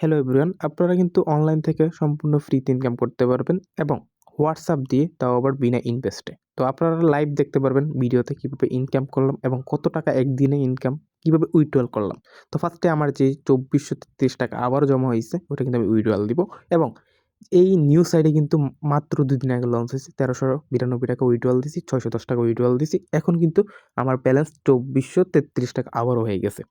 Hello everyone আপনারা কিন্তু online থেকে সম্পূর্ণ ফ্রিতে ইনকাম করতে পারবেন এবং হোয়াটসঅ্যাপ দিয়ে তাও আবার বিনা ইনভেস্টে তো আপনারা লাইভ দেখতে পারবেন ভিডিওতে কীভাবে ইনকাম করলাম এবং কত টাকা একদিনে ইনকাম কীভাবে উইড্রল করলাম। তো ফার্স্টে আমার যে চব্বিশশো তেত্রিশ টাকা আবারও জমা হয়েছে, ওটা কিন্তু আমি উইড্রয়াল দিব এবং এই নিউ সাইডে কিন্তু মাত্র দুই দিন আগে লঞ্চ হয়েছে। তেরোশো বিরানব্বই টাকা উইথড্রল দিছি, ছয়শো দশ টাকা উইথড্রল দিছি। এখন কিন্তু আমার ব্যালেন্স চব্বিশশো তেত্রিশ টাকা আবারও হয়ে গেছে।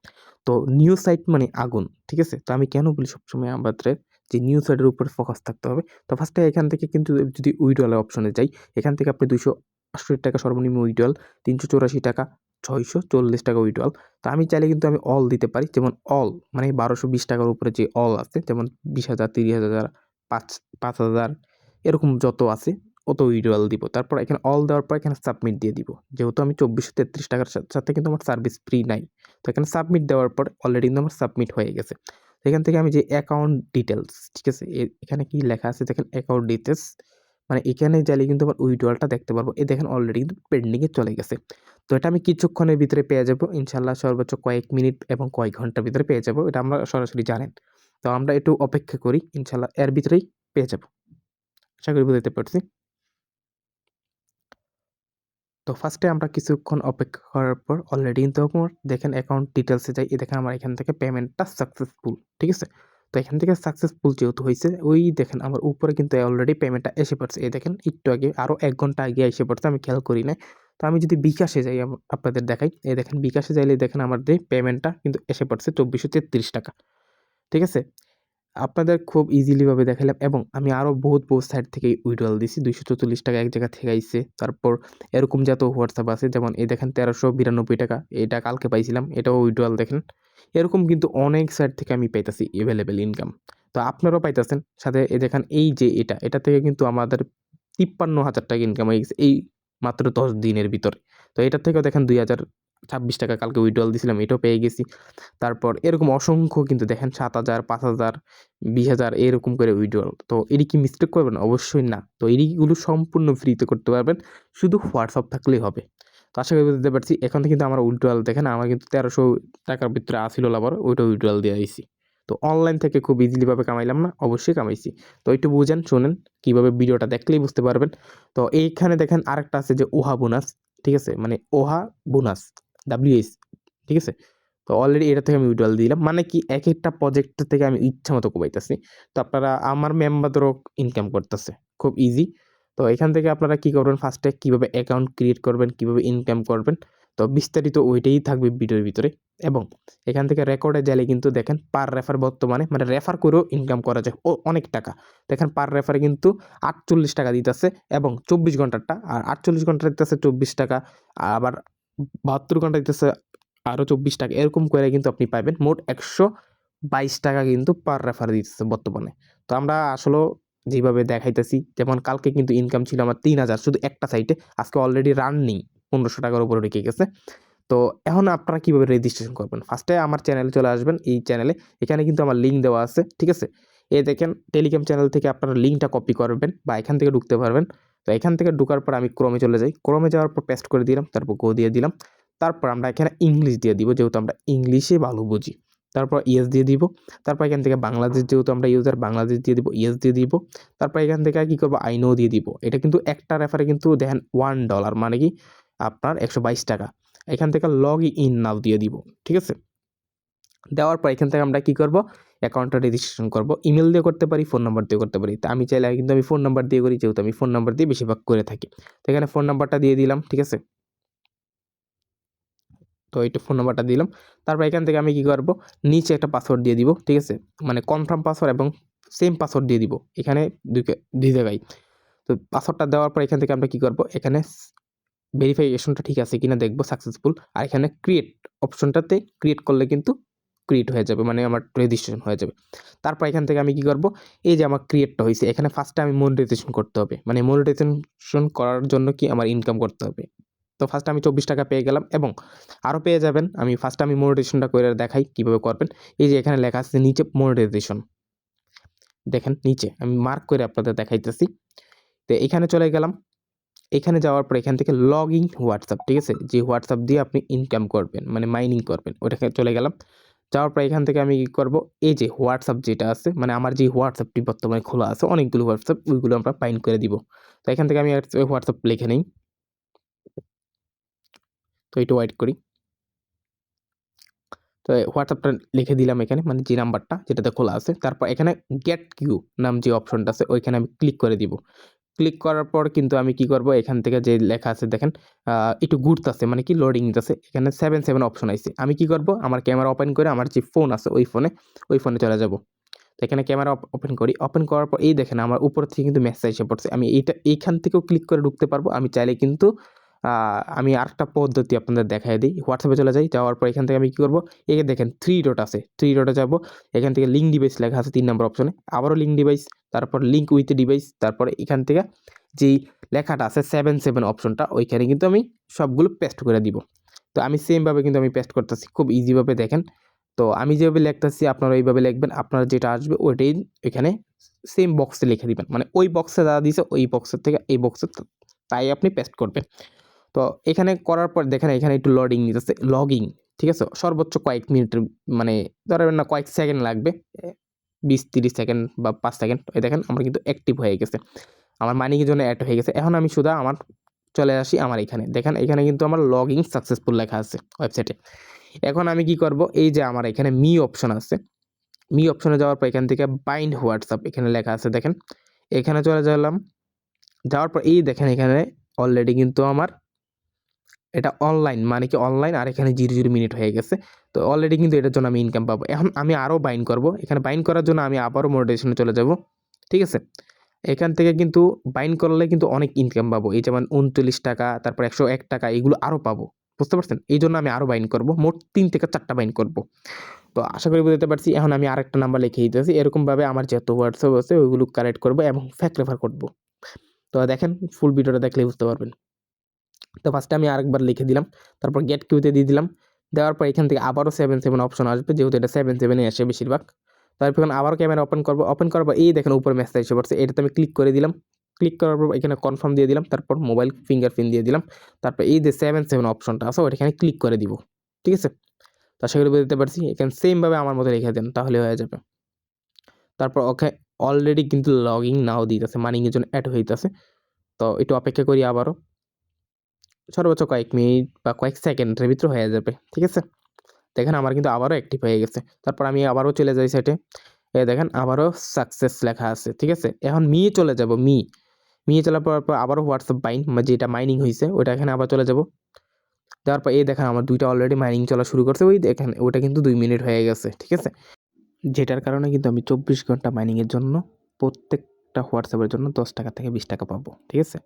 তো নিউ সাইট মানে আগুন, ঠিক আছে? তো আমি কেন বলি সবসময় আমাদের যে নিউ সাইটের উপরে ফোকাস থাকতে হবে? তো ফার্স্টে এখান থেকে কিন্তু যদি উইড্রলের অপশনে যাই, এখান থেকে আপনি দুশো আটষট্টি টাকা সর্বনিম্ন উইড্রল তিনশো চৌরাশি টাকা, ছয়শো চল্লিশ টাকা উইড্রল তো আমি চাইলে কিন্তু আমি অল দিতে পারি। যেমন অল মানে বারোশো বিশ টাকার উপরে যে অল আছে, যেমন বিশ হাজার, তিরিশ হাজার পাঁচ পাঁচ হাজার, এরকম যত আছে, অত উইড্রল দিব। তারপর এখানে অল দেওয়ার পর এখানে সাবমিট দিয়ে দিব। যেহেতু আমি চব্বিশশো তেত্রিশ টাকার সাথে কিন্তু আমার সার্ভিস ফ্রি নাই। তো এখানে সাবমিট দেওয়ার পর অলরেডি কিন্তু আমার সাবমিট হয়ে গেছে। এখান থেকে আমি যে অ্যাকাউন্ট ডিটেলস ঠিক আছে? এখানে কি লেখা আছে? দেখেন অ্যাকাউন্ট ডিটেলস মানে এখানে চাইলে কিন্তু আমার উইড্রলটা দেখতে পারব। এই দেখেন অলরেডি কিন্তু পেন্ডিংয়ে চলে গেছে। তো এটা আমি কিছুক্ষণের ভিতরে পেয়ে যাব। ইনশাল্লাহ সর্বোচ্চ কয়েক মিনিট এবং কয়েক ঘণ্টার ভিতরে পেয়ে যাব। এটা আমরা সরাসরি জানেন। তো আমরা একটু অপেক্ষা করি, ইনশাল্লাহ এর ভিতরেই পেয়ে যাব। আশা করি বুঝতে পারছি। তো ফার্স্টে আমরা কিছুক্ষণ অপেক্ষা করার পর অলরেডি কিন্তু আমার দেখেন অ্যাকাউন্ট ডিটেলসে যাই দেখেন আমার এখান থেকে পেমেন্টটা সাকসেসফুল ঠিক আছে? তো এখান থেকে সাকসেসফুল যেহেতু হয়েছে ওই দেখেন আমার উপরে কিন্তু অলরেডি পেমেন্টটা এসে পড়ছে। এই দেখেন একটু আগে আরও এক ঘণ্টা আগে এসে পড়ছে, আমি খেয়াল করি না তো আমি যদি বিকাশে যাই আপনাদের দেখাই এই দেখেন বিকাশে যাইলে দেখেন আমার যে পেমেন্টটা কিন্তু এসে পড়ছে চব্বিশশো তেত্রিশ টাকা। ঠিক আছে? আপনাদের খুব ইজিলিভাবে দেখালাম এবং আমি আরও বহুত বহুত সাইড থেকে উইড্রল দিছি। দুইশো চল্লিশ টাকা এক জায়গা থেকে আইসে তারপর এরকম যত হোয়াটসঅ্যাপ আছে, যেমন এই দেখেন তেরোশো বিরানব্বই টাকা, এটা কালকে পাইছিলাম, এটাও উইড্রল দেখেন। এরকম কিন্তু অনেক সাইড থেকে আমি পাইতেছি অ্যাভেলেবেল ইনকাম তো আপনারাও পাইতেছেন। সাথে এ দেখেন এই যে এটা এটা থেকে কিন্তু আমাদের তিপ্পান্ন হাজার টাকা ইনকাম হয়ে গেছে এই মাত্র দশ দিনের ভিতরে। তো এটার থেকেও দেখেন দুই হাজার ছাব্বিশ টাকা কালকে উইড্রল দিছিলাম, এটাও পেয়ে গেছি। তারপর এরকম অসংখ্য কিন্তু দেখেন সাত হাজার, পাঁচ হাজার, বিশ হাজার এরকম করে উইড্রল তো এটি কি মিস্টেক করবেন? অবশ্যই না। তো এইগুলো সম্পূর্ণ ফ্রিতে করতে পারবেন, শুধু হোয়াটসঅ্যাপ থাকলেই হবে। তো আশা করি বুঝতে পারছি, এখন কিন্তু আমার উইড্রল দেখেন আমার কিন্তু তেরোশো টাকার ভিতরে আসিল আবার ওইটা উইড্রল দিয়ে দিয়েছি। তো অনলাইন থেকে খুব ইজিলিভাবে কামাইলাম না, অবশ্যই কামাইছি। তো একটু বুঝেন, শোনেন, কীভাবে ভিডিওটা দেখলেই বুঝতে পারবেন। তো এইখানে দেখেন আরেকটা আছে যে ওহা বোনাস ঠিক আছে? মানে ওহা বোনাস ডাব্লিউএস ঠিক আছে? তো অলরেডি এটা থেকে আমি উইড্রল দিলাম। মানে কি এক একটা প্রজেক্ট থেকে আমি ইচ্ছা মতো কমাইতেছি। তো আপনারা আমার মেম্বারদেরও ইনকাম করতেছে। খুব ইজি তো এখান থেকে আপনারা কী করবেন? ফার্স্টে কীভাবে অ্যাকাউন্ট ক্রিয়েট করবেন? কীভাবে ইনকাম করবেন? তো বিস্তারিত ওইটাই থাকবে ভিডিওর ভিতরে। এবং এখান থেকে রেকর্ডে গেলে কিন্তু দেখেন পার রেফার বর্তমানে মানে রেফার করেও ইনকাম করা যায় ও অনেক টাকা। দেখেন পার রেফারে কিন্তু আটচল্লিশ টাকা দিতেছে এবং চব্বিশ ঘন্টারটা আর আটচল্লিশ ঘণ্টা দিতেছে চব্বিশ টাকা, আবার বাহাত্তর ঘণ্টা দিতেছে আরও চব্বিশ টাকা। এরকম করে কিন্তু আপনি পাবেন মোট একশো বাইশ টাকা কিন্তু পার রেফার দিতেছে বর্তমানে। তো আমরা আসলেও যেভাবে দেখাইতেছি, যেমন কালকে কিন্তু ইনকাম ছিল আমার তিন হাজার, শুধু একটা সাইটে আজকে অলরেডি রানিং পনেরোশো টাকার উপরে রেখে গেছে। তো এখন আপনারা কীভাবে রেজিস্ট্রেশন করবেন? ফার্স্টে আমার চ্যানেলে চলে আসবেন, এই চ্যানেলে এখানে কিন্তু আমার লিঙ্ক দেওয়া আছে, ঠিক আছে? এ দেখেন টেলিগ্রাম চ্যানেল থেকে আপনারা লিঙ্কটা কপি করবেন বা এখান থেকে ঢুকতে পারবেন। তো এখান থেকে ঢোকার পর আমি ক্রমে চলে যাই। ক্রমে যাওয়ার পর পেস্ট করে দিলাম, তারপর গো দিয়ে দিলাম। তারপর আমরা এখানে ইংলিশ দিয়ে দিব, যেহেতু আমরা ইংলিশে ভালো বুঝি। তারপর ইয়েস দিয়ে দিব। তারপর এখান থেকে বাংলাদেশ যেহেতু আমরা ইউজার বাংলাদেশ দিয়ে দিব ইয়েস দিয়ে দিব। তারপর এখান থেকে কী করব? আইনও দিয়ে দিব। এটা কিন্তু একটা রেফারে কিন্তু দেখেন ওয়ান ডলার মানে কি? আপনার একশো বাইশ টাকা। এখান থেকে লগ ইন নাও দিয়ে দিব, ঠিক আছে? দেওয়ার পর এখান থেকে আমরা কী করব? অ্যাকাউন্টটা রেজিস্ট্রেশন করব। ইমেল দিয়ে করতে পারি ফোন নাম্বার দিয়ে করতে পারি। তা আমি চাইলে কিন্তু আমি ফোন নাম্বার দিয়ে করি, যেহেতু আমি ফোন নাম্বার দিয়ে বেশিরভাগ করে থাকি। তো এখানে ফোন নাম্বারটা দিয়ে দিলাম, ঠিক আছে? তো এইটা ফোন নাম্বারটা দিলাম। তারপর এখান থেকে আমি কী করব? নিচে একটা পাসওয়ার্ড দিয়ে দিব, ঠিক আছে? মানে কনফার্ম পাসওয়ার্ড এবং সেম পাসওয়ার্ড দিয়ে দিব। এখানে দুই দুই জায়গায়। তো পাসওয়ার্ডটা দেওয়ার পর এখান থেকে আমরা কী করব? এখানে ভেরিফিকেশনটা ঠিক আছে কিনা দেখব সাকসেসফুল আর এখানে ক্রিয়েট অপশনটাতে ক্রিয়েট করলে কিন্তু ক্রিয়েট হয়ে যাবে মানে আমার রেজিস্ট্রেশন হয়ে যাবে। তারপর এখান থেকে আমি কী করব? এই যে আমার ক্রিয়েটটা হয়েছে এখানে ফার্স্টে আমি মনিটাইজেশন করতে হবে। মানে মনিটাইজেশন করার জন্য কি আমার ইনকাম করতে হবে। তো ফার্স্ট আমি চব্বিশ টাকা পেয়ে গেলাম এবং আরও পেয়ে যাবেন। আমি ফার্স্ট আমি মনিটাইজেশনটা করে দেখাই কীভাবে করবেন। এই যে এখানে লেখা আছে নিচে মনিটাইজেশন দেখেন নিচে, আমি মার্ক করে আপনাদের দেখাইতেছি। তো এখানে চলে গেলাম। এখানে যাওয়ার পর এখান থেকে লগ ইন হোয়াটসঅ্যাপ ঠিক আছে? যে হোয়াটসঅ্যাপ দিয়ে আপনি ইনকাম করবেন মানে মাইনিং করবেন ওটাকে চলে গেলাম। যাওয়ার পর এখান থেকে আমি কী করব? এই যে হোয়াটসঅ্যাপ যেটা আছে মানে আমার যে হোয়াটসঅ্যাপটি বর্তমানে খোলা আছে, অনেকগুলো হোয়াটসঅ্যাপ ওইগুলো আমরা বাইন্ড করে দিব। তো এখান থেকে আমি হোয়াটসঅ্যাপ লিখে নিই। তো একটু ওয়েট করি। তো হোয়াটসঅ্যাপটা লিখে দিলাম এখানে মানে যে নাম্বারটা যেটাতে খোলা আছে। তারপর এখানে গেট কিউ নাম যে অপশনটা আছে, ওইখানে আমি ক্লিক করে দিব। ক্লিক করার পর কিন্তু আমি কি করব? এখান থেকে যে লেখা আছে দেখেন একটু ঘুরতেছে মানে কি লোডিং আছে এখানে সেভেন সেভেন অপশন আছে আমি কি করব? আমার ক্যামেরা ওপেন করে আমার যে ফোন আছে, ওই ফোনে ওই ফোনে চলে যাব। তো এখানে ক্যামেরা ওপেন করি। ওপেন করার পর এই দেখেন, আমার উপর থেকে কিন্তু মেসেজ এসে পড়ছে। আমি এইটা, এইখান থেকেও ক্লিক করে ঢুকতে পারব। আমি চাইলে কিন্তু আমি আরেকটা পদ্ধতি আপনাদের দেখাই দিই। হোয়াটসঅ্যাপে চলে যাই, যাওয়ার পর এখান থেকে আমি কী করব? যে দেখেন থ্রি ডট আছে। থ্রি ডটে যাব, এখান থেকে লিঙ্ক ডিভাইস লেখা আছে তিন নম্বর অপশনে আবারও লিঙ্ক ডিভাইস তারপর লিঙ্ক উইথ ডিভাইস তারপরে এখান থেকে যেই লেখাটা আছে সেভেন সেভেন অপশনটা ওইখানে কিন্তু আমি সবগুলো পেস্ট করে দিব। তো আমি সেমভাবে কিন্তু আমি পেস্ট করতেছি, খুব ইজিভাবে দেখেন। তো আমি যেভাবে লিখতেছি, আপনারা এইভাবে লিখবেন, আপনারা যেটা আসবে ওইটাই এখানে সেম বক্সে লিখে দিবেন। মানে ওই বক্সে যা দিছে, ওই বক্সের থেকে এই বক্সে তাই আপনি পেস্ট করবেন। তো এখানে করার পর দেখেন এখানে একটু লোডিং নিতেছে লগিং ঠিক আছে? সর্বোচ্চ কয়েক মিনিটের মানে ধরেন না কয়েক সেকেন্ড লাগবে, বিশ তিরিশ সেকেন্ড বা পাঁচ সেকেন্ড এই দেখেন আমার কিন্তু অ্যাক্টিভ হয়ে গেছে। আমার মানিকের জন্য অ্যাড হয়ে গেছে। এখন আমি শুধু আমার চলে আসি আমার এখানে। দেখেন এখানে কিন্তু আমার লগিং সাকসেসফুল লেখা আছে ওয়েবসাইটে এখন আমি কি করব? এই যে আমার এখানে মি অপশন আছে। মি অপশনে যাওয়ার পর এখান থেকে বাইন্ড হোয়াটসঅ্যাপ এখানে লেখা আছে, দেখেন। এখানে চলে গেলাম। যাওয়ার পর এই দেখেন এখানে অলরেডি কিন্তু আমার এটা অনলাইন মানে কি অনলাইন আর এখানে জিরো জিরো মিনিট হয়ে গেছে। তো অলরেডি কিন্তু এটার জন্য আমি ইনকাম পাবো। এখন আমি আরও বাইন করব। এখানে বাইন করার জন্য আমি আবারও মোটিভেশনে চলে যাব। ঠিক আছে? এখান থেকে কিন্তু বাইন করলে কিন্তু অনেক ইনকাম পাবো। এই যেমন উনচল্লিশ টাকা, তারপর একশো এক টাকা, এগুলো আরও পাবো। বুঝতে পারছেন? এই জন্য আমি আরও বাইন করব। মোট তিন থেকে চারটা বাইন করব। তো আশা করি বুঝতে পারছি। এখন আমি আরেকটা নাম্বার লিখে দিতেছি। এরকমভাবে আমার যত হোয়াটসঅ্যাপ আছে, ওইগুলো কালেক্ট করব এবং ফ্যাক রেফার করব। তো দেখেন ফুল ভিডিওটা দেখলে বুঝতে পারবেন। তো ফার্স্টে আমি আরেকবার লিখে দিলাম, তারপর গেট কিউতে দিয়ে দিলাম। দেওয়ার পর এখান থেকে আবারও সেভেন সেভেন অপশন আসবে, যেহেতু এটা সেভেন সেভেনে আসে বেশিরভাগ। তারপর এখন আবার ক্যামেরা ওপেন করব। ওপেন করার পর এই দেখেন উপরে মেসেজ এসে পড়ছে এটাতে আমি ক্লিক করে দিলাম। ক্লিক করার পর এখানে কনফার্ম দিয়ে দিলাম, তারপর মোবাইল ফিঙ্গারপ্রিন্ট দিয়ে দিলাম। তারপর এই যে সেভেন সেভেন অপশনটা আছে এখানে ক্লিক করে দিব। ঠিক আছে? তো আশা করি বুঝতে পারছি, এখানে সেমভাবে আমার মতো লিখে দেন, তাহলে হয়ে যাবে। তারপর ওকে অলরেডি কিন্তু লগ ইন নাও দিতেছে মানিংয়ের জন্য অ্যাড হইতেছে। তো একটু অপেক্ষা করি আবারও। সর্বোচ্চ কয়েক মিনিট বা কয়েক সেকেন্ডের ভিতরে হয়ে যাবে, ঠিক আছে? দেখেন আমার কিন্তু আবারও অ্যাক্টিভ হয়ে গেছে। তারপর আমি আবারও চলে যাই সেটে এ। দেখেন আবারও সাকসেস লেখা আছে, ঠিক আছে? এখন মি চলে যাব মি মি চলার পর আবারও হোয়াটসঅ্যাপ বাইন যেটা মাইনিং হয়েছে ওটা এখানে আবার চলে যাব। যাওয়ার পর, এই দেখেন আমার দুইটা অলরেডি মাইনিং চলা শুরু করছে, ওই দেখেন ওটা কিন্তু দুই মিনিট হয়ে গেছে, ঠিক আছে? যেটার কারণে কিন্তু আমি চব্বিশ ঘণ্টা মাইনিংয়ের জন্য প্রত্যেকটা হোয়াটসঅ্যাপের জন্য দশ টাকা থেকে বিশ টাকা পাবো, ঠিক আছে?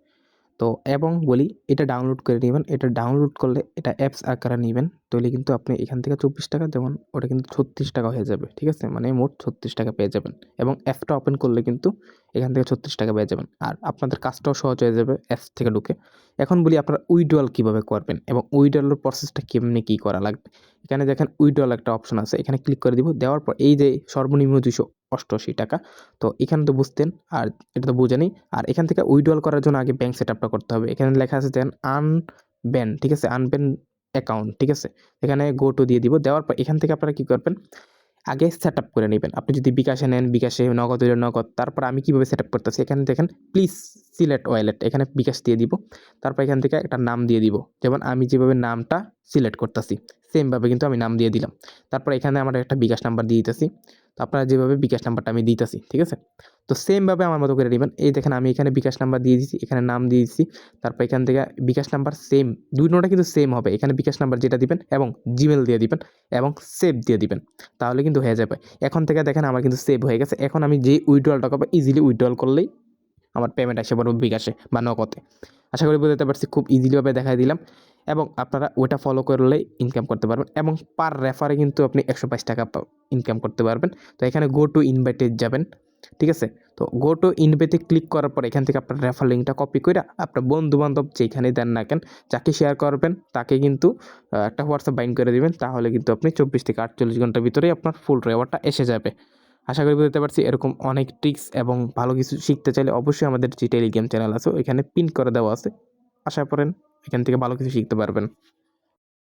তো এবং বলি এটা ডাউনলোড করে নেবেন এটা ডাউনলোড করলে এটা অ্যাপস আকারে নেবেন। তাহলে কিন্তু আপনি এখান থেকে চব্বিশ টাকা যেমন ওটা কিন্তু ছত্রিশ টাকা হয়ে যাবে, ঠিক আছে? মানে মোট ছত্রিশ টাকা পেয়ে যাবেন। এবং অ্যাপটা ওপেন করলে কিন্তু এখান থেকে ছত্রিশ টাকা পেয়ে যাবেন। আর আপনাদের কাজটাও সহজ হয়ে যাবে অ্যাপস থেকে ঢুকে। এখন বলি আপনারা উইড্রল কীভাবে করবেন এবং উইড্রলের প্রসেসটা কেমনি কী করা লাগবে? এখানে দেখেন উইড্রল একটা অপশন আছে, এখানে ক্লিক করে দিব, দেওয়ার পর এই যে সর্বনিম্ন দুশো অষ্টআশি টাকা, তো এখানে তো বুঝতেন, আর এটা তো বুঝেনি। আর এখান থেকে উইড্রল করার জন্য আগে ব্যাঙ্ক সেট করতে হবে। এখানে লেখা আছে দেন আনব্যান ঠিক আছে? আনব্যান অ্যাকাউন্ট, ঠিক আছে? এখানে গো টু দিয়ে দিব। দেওয়ার পর এখান থেকে আপনারা কী করবেন? আগে সেট আপ করে নেবেন। আপনি যদি বিকাশে নেন, বিকাশে নগদ হইলে নগদ, তারপর আমি কীভাবে সেট আপ করতেছি? এখানে দেখেন প্লিজ সিলেক্ট ওয়ালেট এখানে বিকাশ দিয়ে দিব। তারপর এখান থেকে একটা নাম দিয়ে দিব। যেমন আমি যেভাবে নামটা সিলেক্ট করতেছি সেমভাবে কিন্তু আমি নাম দিয়ে দিলাম। তারপর এখানে আমার একটা বিকাশ নাম্বার দিয়ে দিতেছি। তো আপনারা যেভাবে বিকাশ নাম্বারটা আমি দিতেছি, ঠিক আছে? তো সেমভাবে আমার মতো করে নেবেন। এই দেখেন আমি এখানে বিকাশ নাম্বার দিয়ে দিচ্ছি এখানে নাম দিয়ে দিচ্ছি তারপর এখান থেকে বিকাশ নাম্বার সেম দুই নোটা কিন্তু সেম হবে। এখানে বিকাশ নাম্বার যেটা দিবেন এবং জিমেল দিয়ে দিবেন এবং সেভ দিয়ে দিবেন, তাহলে কিন্তু হয়ে যাবে। এখন থেকে দেখেন আমার কিন্তু সেভ হয়ে গেছে। এখন আমি যে উইড্রলটা করব ইজিলি উইড্রল করলেই আমার পেমেন্ট আসে পড়বে বিকাশে বা নগদে। আশা করি বুঝতে পারছি, খুব ইজিলিভাবে দেখাই দিলাম। এবং আপনারা ওটা ফলো করলেই ইনকাম করতে পারবেন। এবং পার রেফারে কিন্তু আপনি একশো বাইশ টাকা ইনকাম করতে পারবেন। তো এখানে গো টু ইনভাইটে যাবেন, ঠিক আছে? তো গো টু ইনভাইটে ক্লিক করার পর এখান থেকে আপনার রেফার লিঙ্কটা কপি করে আপনার বন্ধু বান্ধব যেখানে দেন না কেন, যাকে শেয়ার করবেন, তাকে কিন্তু একটা হোয়াটসঅ্যাপ বাইন করে দিবেন। তাহলে কিন্তু আপনি চব্বিশ থেকে আটচল্লিশ ঘণ্টার ভিতরেই আপনার ফুল রেওয়ারটা এসে যাবে। আশা করি বুঝতে পারছি, এরকম অনেক ট্রিক্স এবং ভালো কিছু শিখতে চাইলে অবশ্যই আমাদের যে টেলিগ্রাম চ্যানেল আছে, ওইখানে পিন করে দেওয়া আছে। আশা করেন এখান থেকে ভালো কিছু শিখতে পারবেন।